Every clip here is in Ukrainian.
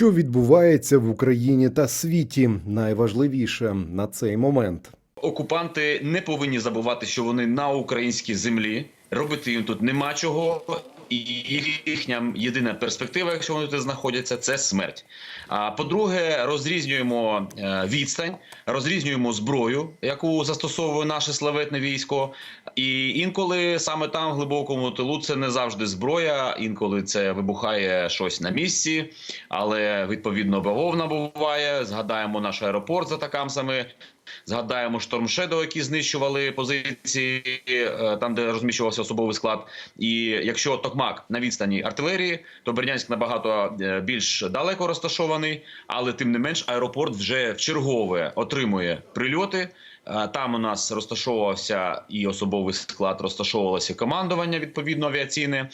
Що відбувається в Україні та світі, найважливіше на цей момент. Окупанти не повинні забувати, що вони на українській землі. Робити їм тут нема чого. Їхня єдина перспектива, якщо вони тут знаходяться, це смерть. А по-друге, розрізнюємо е, відстань, розрізнюємо зброю, яку застосовує наше славетне військо. І інколи саме там, в глибокому тилу, це не завжди зброя. Інколи це вибухає щось на місці, але відповідно бавовна буває. Згадаємо наш аеропорт за атакамсами. Згадаємо Шторм Шедоу, які знищували позиції е, там, де розміщувався особовий склад. І якщо Токмак на відстані артилерії, то Бердянськ набагато е, більш далеко розташований, але тим не менш аеропорт вже чергове отримує прильоти. Е, Там у нас розташовувався і особовий склад, розташовувалося командування відповідно авіаційне.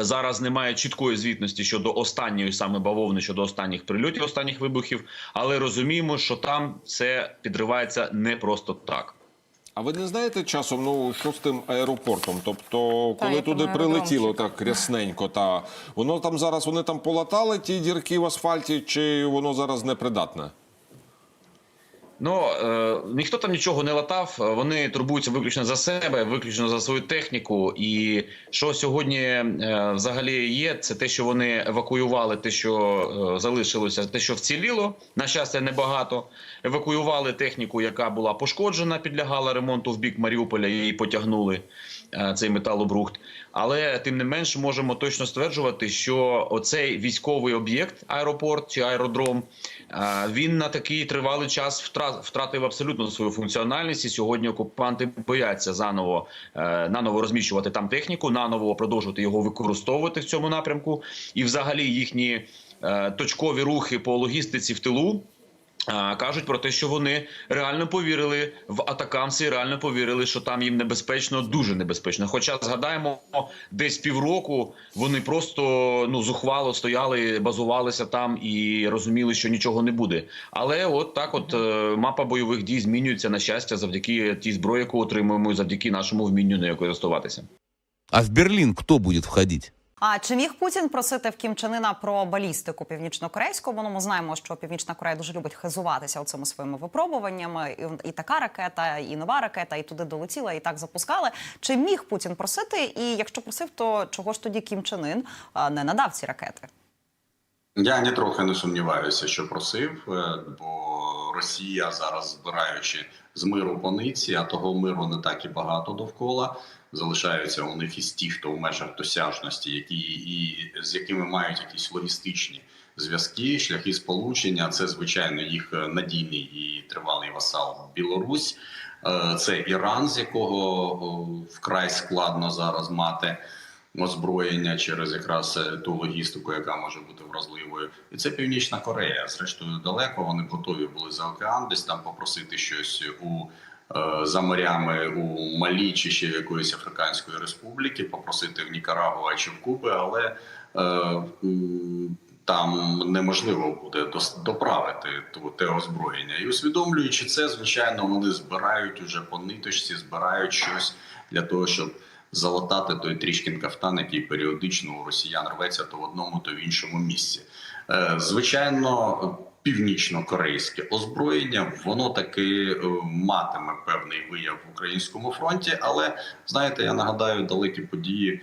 Зараз немає чіткої звітності щодо останньої саме бавовни, щодо останніх прильотів, останніх вибухів, але розуміємо, що там це підривається не просто так. А ви не знаєте часом, ну що з тим аеропортом? Тобто, коли я туди прилетіло так рясненько, та воно там зараз вони там полатали ті дірки в асфальті, чи воно зараз непридатне? Ну е, ніхто там нічого не латав. Вони турбуються виключно за себе, виключно за свою техніку. І що сьогодні е, взагалі є, це те, що вони евакуювали, те, що е, залишилося, те, що вціліло. На щастя, небагато. Евакуювали техніку, яка була пошкоджена, підлягала ремонту в бік Маріуполя. Її потягнули цей металобрухт. Але тим не менш можемо точно стверджувати, що оцей військовий об'єкт, аеропорт чи аеродром, е, він на такий тривалий час втратив абсолютно свою функціональність. І сьогодні окупанти бояться заново е, наново розміщувати там техніку, наново продовжувати його використовувати в цьому напрямку. І, взагалі, їхні е, точкові рухи по логістиці в тилу. Кажуть про те, що вони реально повірили в атакамси, реально повірили, що там їм небезпечно, дуже небезпечно. Хоча згадаємо, десь півроку вони просто ну зухвало стояли, базувалися там і розуміли, що нічого не буде. Але от так, от е, мапа бойових дій змінюється на щастя завдяки тій зброї, яку отримуємо, і завдяки нашому вмінню нею користуватися. А в Берлин кто будет входить? А чи міг Путін просити в Кім Чен Ына про балістику північно-корейську? Бо ну, ми знаємо, що Північна Корея дуже любить хизуватися оцими своїми випробуваннями. І, і така ракета, і нова ракета, і туди долетіла, і так запускали. Чи міг Путін просити? І якщо просив, то чого ж тоді Кім Чен Ын не надав ці ракети? Я нітрохи не сумніваюся, що просив, е, бо Росія зараз збираючи з миру по ниці, а того миру не так і багато довкола. Залишаються у них із ті, хто в межах досяжності, які і з якими мають якісь логістичні зв'язки, шляхи сполучення. Це звичайно їх надійний і тривалий васал Білорусь. Е, Це Іран, з якого вкрай складно зараз мати озброєння через якраз е, ту логістику, яка може бути вразливою, і це Північна Корея. Зрештою, далеко вони готові були за океан, десь там попросити щось у е, за морями у Малі чи ще якоїсь Африканської республіки, попросити в Нікарагуа чи в Куби, але е, там неможливо буде доправити те озброєння. І усвідомлюючи це, звичайно, вони збирають уже по ниточці, збирають щось для того, щоб залатати той трішкін кафтан, який періодично у росіян рветься то в одному, то в іншому місці. Е, Звичайно, північно-корейське озброєння воно таки е, матиме певний вияв в українському фронті. Але знаєте, я нагадаю далекі події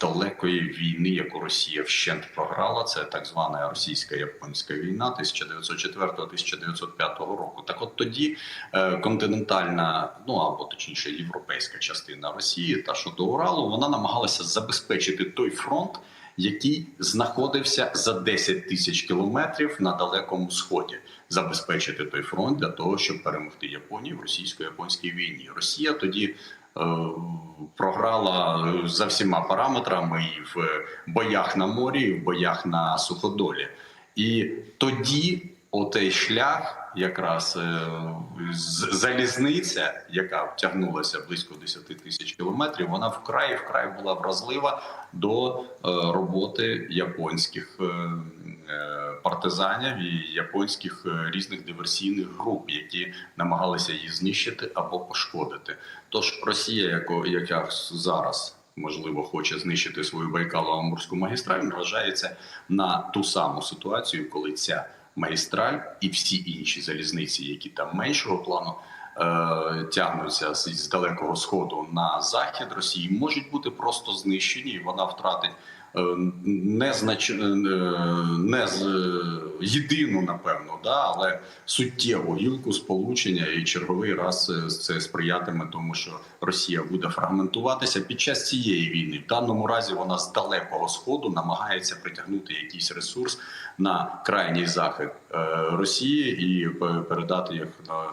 далекої війни, яку Росія вщент програла. Це так звана російсько-японська війна 1904-1905 року. Так, от тоді е, континентальна, ну або точніше, європейська частина Росії, та що до Уралу, вона намагалася забезпечити той фронт, який знаходився за 10 тисяч кілометрів на далекому сході, забезпечити той фронт для того, щоб перемогти Японію в російсько-японській війні. Росія тоді. Е, Програла за всіма параметрами і в боях на морі, і в боях на суходолі. І тоді отей шлях, якраз е, залізниця, яка тягнулася близько 10 тисяч кілометрів, вона вкрай вкрай була вразлива до е, роботи японських е, партизанів і японських різних диверсійних груп, які намагалися її знищити або пошкодити. Тож Росія, яка зараз можливо хоче знищити свою Байкало-Амурську магістраль, наражається на ту саму ситуацію, коли ця магістраль і всі інші залізниці, які там меншого плану. е, Тягнуться з з далекого сходу на захід Росії, можуть бути просто знищені, і вона втратить е, не знач... е, не з єдину, напевно, да, але суттєву гілку сполучення, і черговий раз е, це сприятиме тому, що Росія буде фрагментуватися під час цієї війни. В даному разі вона з далекого сходу намагається притягнути якийсь ресурс на крайній захід е, Росії і пе- передати їх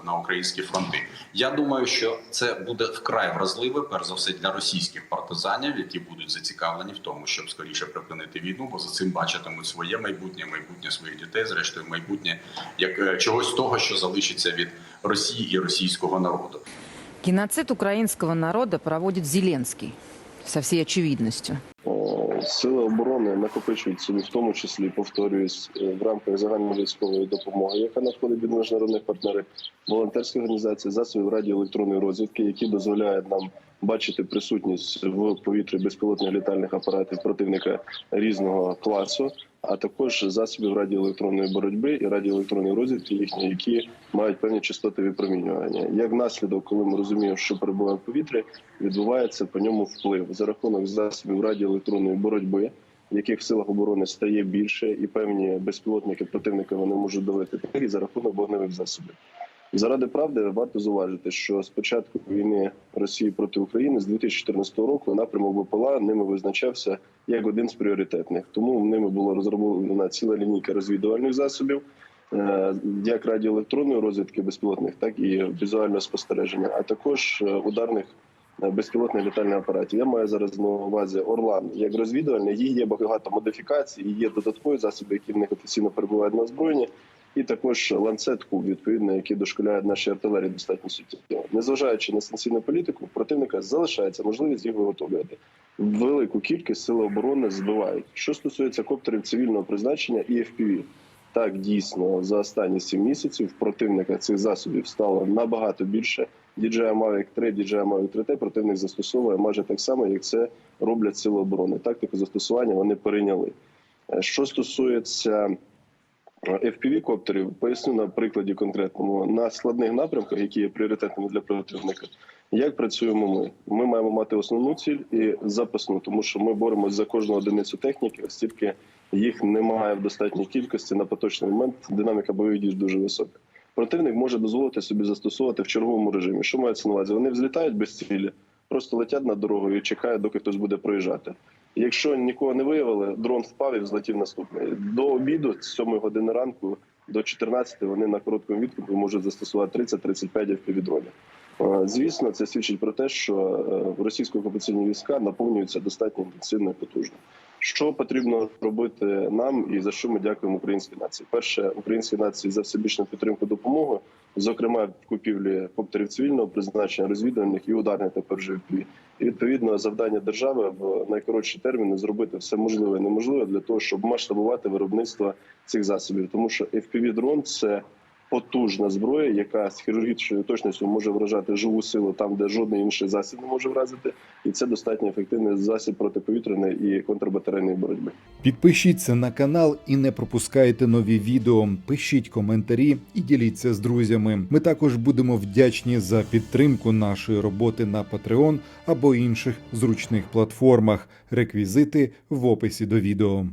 на українські фронти. Я думаю, що це буде вкрай вразливе, перш за все для російських партизанів, які будуть зацікавлені в тому, щоб скоріше припинити війну, бо за цим бачитимуть своє майбутнє, майбутнє своїх дітей, зрештою, майбутнє як е, чогось того, що залишиться від Росії і російського народу. Геноцид украинского народа проводит Зеленский со всей очевидностью. Е, Сили оборони накопичують собі, в тому числі повторююсь, е, в рамках загальної військової допомоги, яка надходить від міжнародних партнерів, волонтерські організації, засобів радіоелектронної розвідки, які дозволяють нам бачити присутність в повітрі безпілотних літальних апаратів противника різного класу, а також засобів радіоелектронної боротьби і радіоелектронної розвідки їхні, які мають певні частоти випромінювання. Як наслідок, коли ми розуміємо, що перебуває в повітрі, відбувається по ньому вплив за рахунок засобів радіоелектронної боротьби, яких в силах оборони стає більше, і певні безпілотники противника вони можуть давити і за рахунок вогневих засобів. Заради правди варто зауважити, що з початку війни Росії проти України з 2014 року напрямок БПЛА ними визначався як один з пріоритетних. Тому ними було розроблена ціла лінійка розвідувальних засобів, е, як радіоелектронної розвідки безпілотних, так і візуального спостереження, а також е, ударних е, безпілотних літальних апаратів. Я маю зараз на увазі Орлан як розвідувальний. Їх є багато модифікацій, є додаткові засоби, які в них офіційно перебувають на озброєнні. І також ланцет куб, відповідно, який дошколяє нашій артилерії достатньо суттєво. Незважаючи на санкційну політику, противника залишається можливість їх виготовлювати. Велику кількість сил оборони збивають. Що стосується коптерів цивільного призначення і FPV, так дійсно за останні сім місяців противника цих засобів стало набагато більше. DJI Mavic 3, DJI Mavic 3T противник застосовує майже так само, як це роблять сили оборони. Тактику застосування вони перейняли. Е, Що стосується fpv коптерів поясню на прикладі конкретному на складних напрямках, які є пріоритетними для противника. Як працюємо ми? Ми маємо мати основну ціль і запасну, тому що ми боремося за кожну одиницю техніки, оскільки їх немає в достатній кількості на поточний момент. Динаміка бойових дій дуже висока. Противник може дозволити собі застосовувати в черговому режимі. Що мається на увазі? Вони взлітають без цілі, просто летять над дорогою і чекають, доки хтось буде проїжджати. Якщо нікого не виявили, дрон впав і взлетів наступний. До обіду, з 7 години ранку до 14 вони на короткому відкупі можуть застосувати 30-35 FPV-дронів. Е, Звісно, це свідчить про те, що е, російські окупаційні війська наповнюються достатньо інтенсивно і потужно. Що потрібно робити нам, і за що ми дякуємо українській нації? Перше, українській нації за всебічну підтримку допомоги, зокрема в купівлі коптерів цивільного призначення, розвідувальних і ударних тепер вже І відповідно завдання держави в найкоротші терміни зробити все можливе і неможливе для того, щоб масштабувати виробництво цих засобів, тому що fpv дрон це потужна зброя, яка з хірургічною точністю може вражати живу силу там, де жодний інший засіб не може вразити, і це достатньо ефективний засіб протиповітряної і контрбатарейної боротьби. Підпишіться на канал і не пропускайте нові відео. Пишіть коментарі і діліться з друзями. Ми також будемо вдячні за підтримку нашої роботи на Patreon або інших зручних платформах. Реквізити в описі до відео.